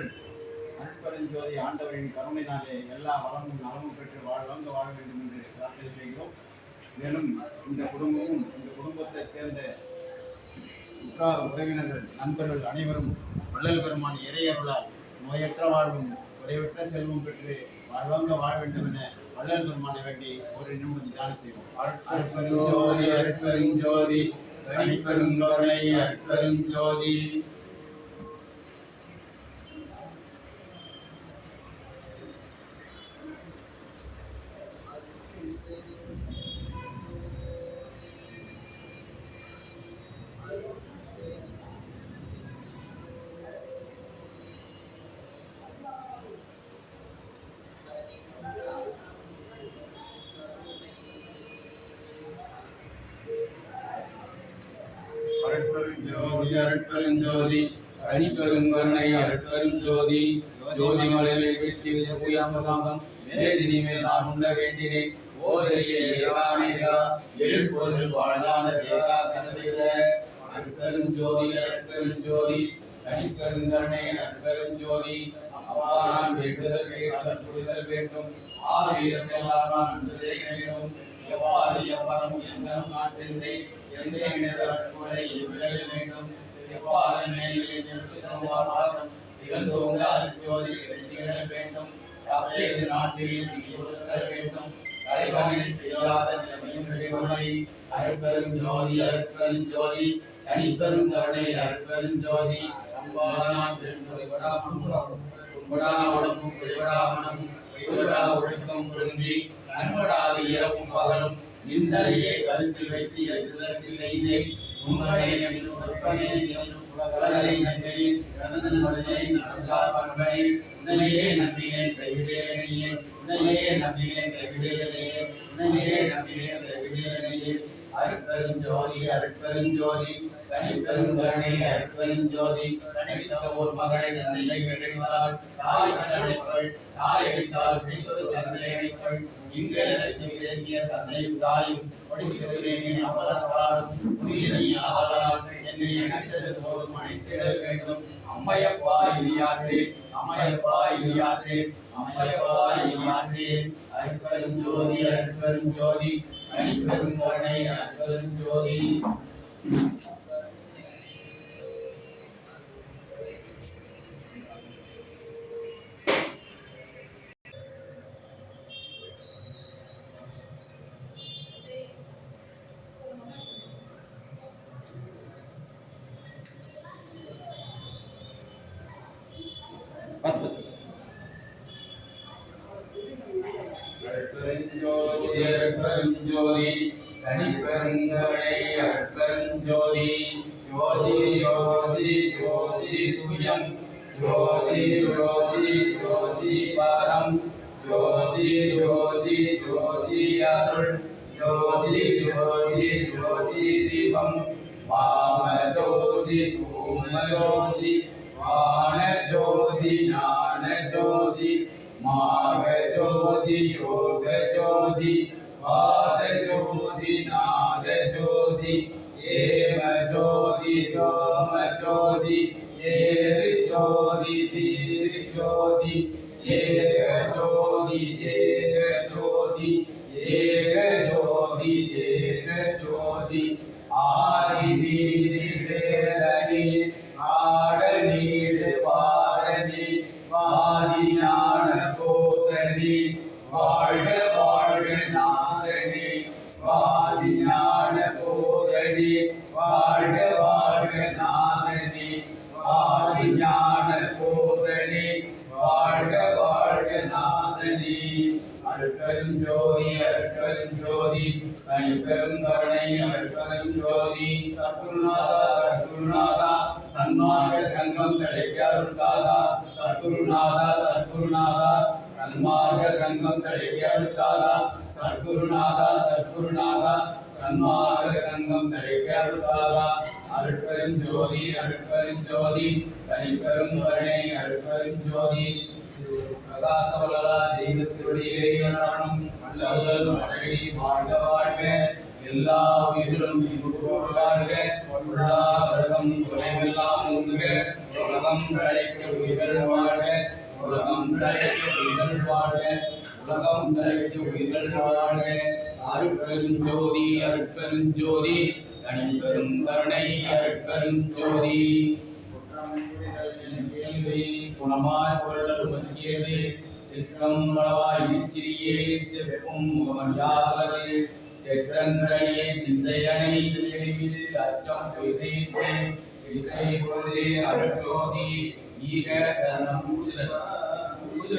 அருள் அருட்பெருஞ்சோதி ஆண்டவரின் கருணையினாலே எல்லா வளமும் நலமும் பெற்று வாழ்வாங்க வாழ வேண்டும் என்று பிரார்த்தனை செய்கிறோம். மேலும் இந்த குடும்பமும் இந்த குடும்பத்தைச் சேர்ந்த உற்றார் உறவினர்கள் நண்பர்கள் அனைவரும் வள்ளல் பெருமான் இறையருளால் நோயற்ற வாழ்வும் குறைவற்ற செல்வம் பெற்று வாழ்வாங்க வாழ வேண்டும் என வள்ளல் பெருமானை வேண்டி ஒரு நிமிடம் தியானம் செய்வோம். அற்பரும் அருட்பெருஞ்சோதி அருட்பெருஞ்சோதி தனிப்பெருங்கருணை அற்பரும் ஜோதி. அருட்பெருஞ்சோதி தனிப்பெருங்கருணை அருட்பெருஞ்சோதி ஜோதி மலையை வெற்றி உயர்ந்ததாகம் மேதினி மேலாம் உண்ட வேண்டினேன். ஓதலியே ஏகானேகா எழுப்பொருள் வாழ்ந்தான தேகா கதவிட. அருட்பெருஞ்சோதி அருட்பெருஞ்சோதி தனிப்பெருங்கருணை அருட்பெருஞ்சோதி அப்பா நான் வேண்டுதல் கேட்கல் புரிதல் வேண்டும். ஆவீரம் எல்லாம் நான் வேண்டும் எவ்வாறு எவ்வளவு எங்கனும் நான் சென்றேன். எந்த இணையதளங்களை விளைய வேண்டும் எவ்வாறு மேல்நிலை சென்று வேண்டும் தப்பேது நாட்டில் வேண்டும் தலைவனில் நிலைமையும் அருட்பெரும் ஜோதி அருட்பெரும் ஜோதி தனிப்பெரும் கருணை அருட்பெரும் ஜோதி உடம்பும் ஒழுக்கம் பொருந்தி பகலும் நிந்தலையே கருத்தில் வைத்து எதிர்த்து செய்தேன். உங்களை என்று கற்பனை உலகளை நம்பினேன் பிறந்தன் மனிதனை நலசார் பண்பனை உன்னையே நம்பினேன் கைவிடேனையே உன்னையே நம்பினேன் கைவிடேனையே உன்னையே நம்பினேன் கைவிடேனையே அருட்பெருஞ்சோதி அருட்பெருஞ்சோதி தனிப்பெரும் கருணை அருட்பெருஞ்சோதி தனித்த ஒரு மகளை தந்தையை கிடைத்தாள். தாய் தந்தைகள் தாய் அளித்தால் செய்வது அளித்தாள் இங்கே பேசிய தந்தையும் தாயும் படிக்கிறேன் அவளாடும் புனிதனை அவளால் என்னை அழைத்தது போதும் அழைத்திட வேண்டும் அம்மையப்பா இனியாற்றே அம்மையப்பா இனியாற்றே அம்மையப்பா இனியாற்றே அருட்பெரும் ஜோதி அருட்பெரும் ஜோதி தனிப்பெரும் கருணை அருட்பெரும் ஜோதி அருட்பெருஞ்சோதி அருட்பெருஞ்சோதி தனிப்பெருங்கருணை அற்பெருஞ்சோதி. ஜோதி ஜோதி ஜோதி சுயம். ஜோதி ஜோதி ஜோதி பாரம். ஜோதி ஜோதி ஜோதி அருள். ஜோதி ஜோதி ஜோதி சிவம். வாம ஜோதி சோம ஜோதி வான ஜோதி ஞான ஜோதி மாக ஜோதி யோக ஜோதி பாத ஜோதி நாத ஜோதி ஏம ஜோதி ரோம ஜோதி ஏறு ஜோதி தீரு ஜோதி ஏக ஜோதி ஏக ஜோதி ஏக ஜோதி ஏ நாதனி வாதி ஞான போதனி வாழ்க வாழ்க நாதனி வாதி ஞான போதனி வாழ்க வாழ்க நாதனி அருட்பெருஞ்சோதி அருட்பெருஞ்சோதி தனிப்பெரும் கருணை அருட்பெருஞ்சோதி சத்குருநாதா சத்குருநாதா சன்மார்க்க சங்கம் தடைக்க சத்குருநாதா சத்குருநாதா சன்மார்க்க சங்கம் தடைக்க அருள்தாதா. சத்குருநாதா சத்குருநாதா. சன்மார்க்க சங்கம் தடைக்க அருள்தாதா. அருட்பெருஞ்சோதி அருட்பெருஞ்சோதி தனிப்பெரும் கருணை அருட்பெருஞ்சோதி பிரகாசவலா தெய்வத்தினுடைய சரணம் அல்லல் மழை வாழ்க வாழ்க. எல்லா உயிர்களும் இன்புறோடு வாழ்க. பொருளா வருடம் சுயமெல்லாம் உண்க உலகம் கழைக்க உயிர்கள் வாழ உலகம் தழைத்து உயிர்கள் ஜோதி அருட்பெரும் ஜோதி தனிப்பெரும் கருணை அருட்பெரும் ஜோதி. குணமாய் கொள்ளல் மங்கியது சிற்றம் வளவாய் சிறியே செப்பும் முகமடியாவது தெற்றன்றையே சிந்தையனை தெளிவில் அச்சம் செய்தே வித்தை பொழுதே அருட்ஜோதி. ഈ കൂടുതൽ കൂടുതൽ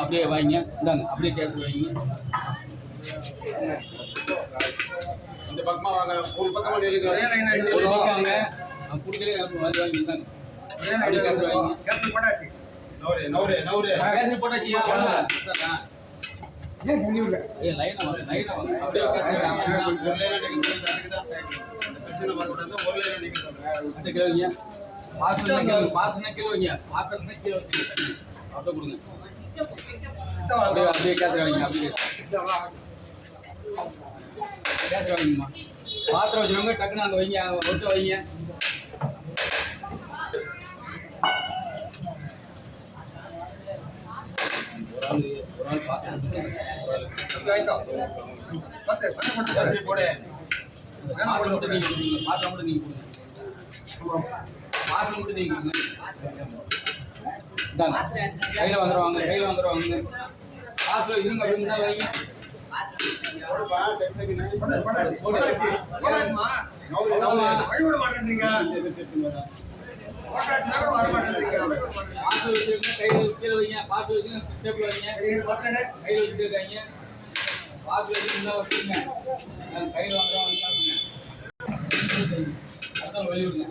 அப்படியே வாங்கிங்க இந்தாங்க அப்படியே சேர்த்து வைங்க. இந்த பக்கமா வாங்க. ஒரு பக்கமா நில்லுங்க ஒரே பக்கம் வாங்க. நான் கொடுக்குறேன் வந்து வாங்கி இந்தாங்க. அப்படியே காசு வாங்கிங்க கேஸ் போட்டாச்சு. நவரே நவரே நவரே. அவ்வளோதான் ஏய் லைனா வாங்க லைனா வாங்க. அப்படியே கேசரி வாங்க ஒரு லைனா நீங்க சொல்லுங்க அதுக்கு தான். இந்த பிரச்சனை வரக்கூடாது ஒரு லைனா நீங்க சொல்லுங்க அடுத்த கிலோ வைங்க. பாத்திரம் கிலோ வைங்க. வச்சுங்க அப்படியே கொடுங்க. அப்படியே அப்படியே கேசரி வாங்கிங்க அப்படியே. கேசரி வாங்கிங்கம்மா பாத்திரம் வச்சுருவாங்க டக்குன்னு அங்கே வைங்க ஒட்டு வைங்க. பாத்திரம் மட்டும் நீங்க கொடுங்க பாத்திரம் மட்டும் மட்டும் கையில் வந்துடுவாங்க கையில் வந்துடுவாங்க காசில் இருங்க அப்படின்னு தான் வைங்க போடுப்பா வழி கையில்